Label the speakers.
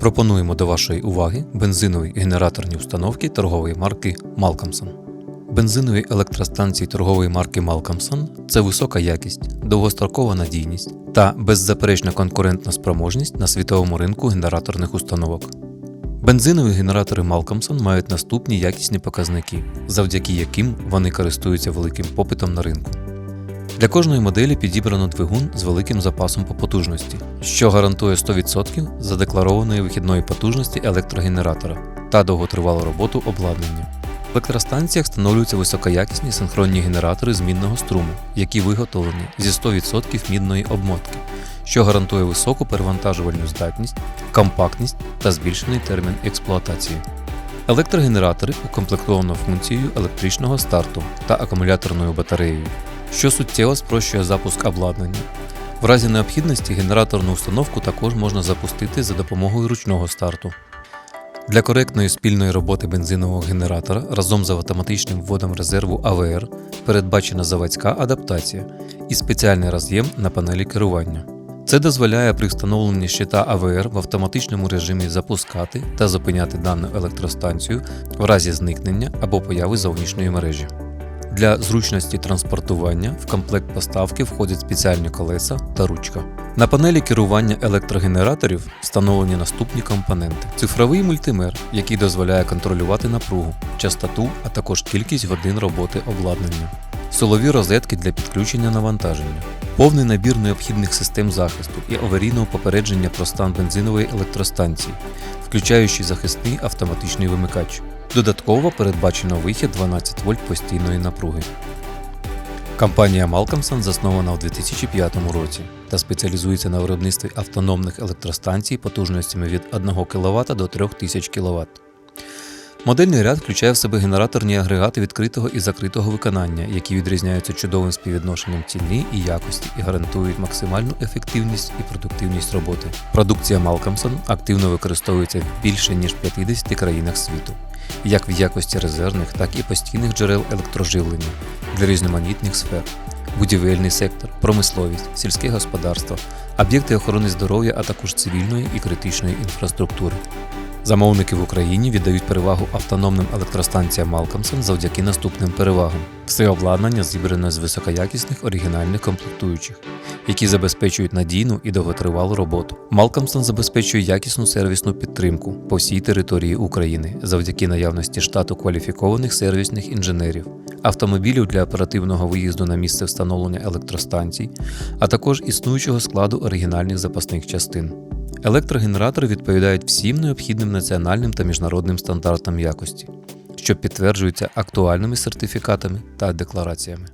Speaker 1: Пропонуємо до вашої уваги бензинові генераторні установки торгової марки Malcolmson. Бензинові електростанції торгової марки Malcolmson – це висока якість, довгострокова надійність та беззаперечна конкурентна спроможність на світовому ринку генераторних установок. Бензинові генератори Malcolmson мають наступні якісні показники, завдяки яким вони користуються великим попитом на ринку. Для кожної моделі підібрано двигун з великим запасом по потужності, що гарантує 100% задекларованої вихідної потужності електрогенератора та довготривалу роботу обладнання. В електростанціях встановлюються високоякісні синхронні генератори змінного струму, які виготовлені зі 100% мідної обмотки, що гарантує високу перевантажувальну здатність, компактність та збільшений термін експлуатації. Електрогенератори укомплектовано функцією електричного старту та акумуляторною батареєю, що суттєво спрощує запуск обладнання. В разі необхідності генераторну установку також можна запустити за допомогою ручного старту. Для коректної спільної роботи бензинового генератора разом з автоматичним вводом резерву АВР передбачена заводська адаптація і спеціальний роз'єм на панелі керування. Це дозволяє при встановленні щита АВР в автоматичному режимі запускати та зупиняти дану електростанцію в разі зникнення або появи зовнішньої мережі. Для зручності транспортування в комплект поставки входять спеціальні колеса та ручка. На панелі керування електрогенераторів встановлені наступні компоненти: цифровий мультимер, який дозволяє контролювати напругу, частоту, а також кількість годин роботи обладнання, силові розетки для підключення навантаження, повний набір необхідних систем захисту і аварійного попередження про стан бензинової електростанції, включаючи захисний автоматичний вимикач. Додатково передбачено вихід 12 вольт постійної напруги. Компанія Malcolmson заснована у 2005 році та спеціалізується на виробництві автономних електростанцій потужностями від 1 кВт до 3000 кВт. Модельний ряд включає в себе генераторні агрегати відкритого і закритого виконання, які відрізняються чудовим співвідношенням ціни і якості і гарантують максимальну ефективність і продуктивність роботи. Продукція Malcolmson активно використовується в більше ніж 50 країнах світу, як в якості резервних, так і постійних джерел електроживлення для різноманітних сфер. Будівельний сектор, промисловість, сільське господарство, об'єкти охорони здоров'я, а також цивільної і критичної інфраструктури. Замовники в Україні віддають перевагу автономним електростанціям Malcolmson завдяки наступним перевагам. Все обладнання зібране з високоякісних оригінальних комплектуючих, які забезпечують надійну і довготривалу роботу. Malcolmson забезпечує якісну сервісну підтримку по всій території України завдяки наявності штату кваліфікованих сервісних інженерів, автомобілів для оперативного виїзду на місце встановлення електростанцій, а також існуючого складу оригінальних запасних частин. Електрогенератори відповідають всім необхідним національним та міжнародним стандартам якості, що підтверджуються актуальними сертифікатами та деклараціями.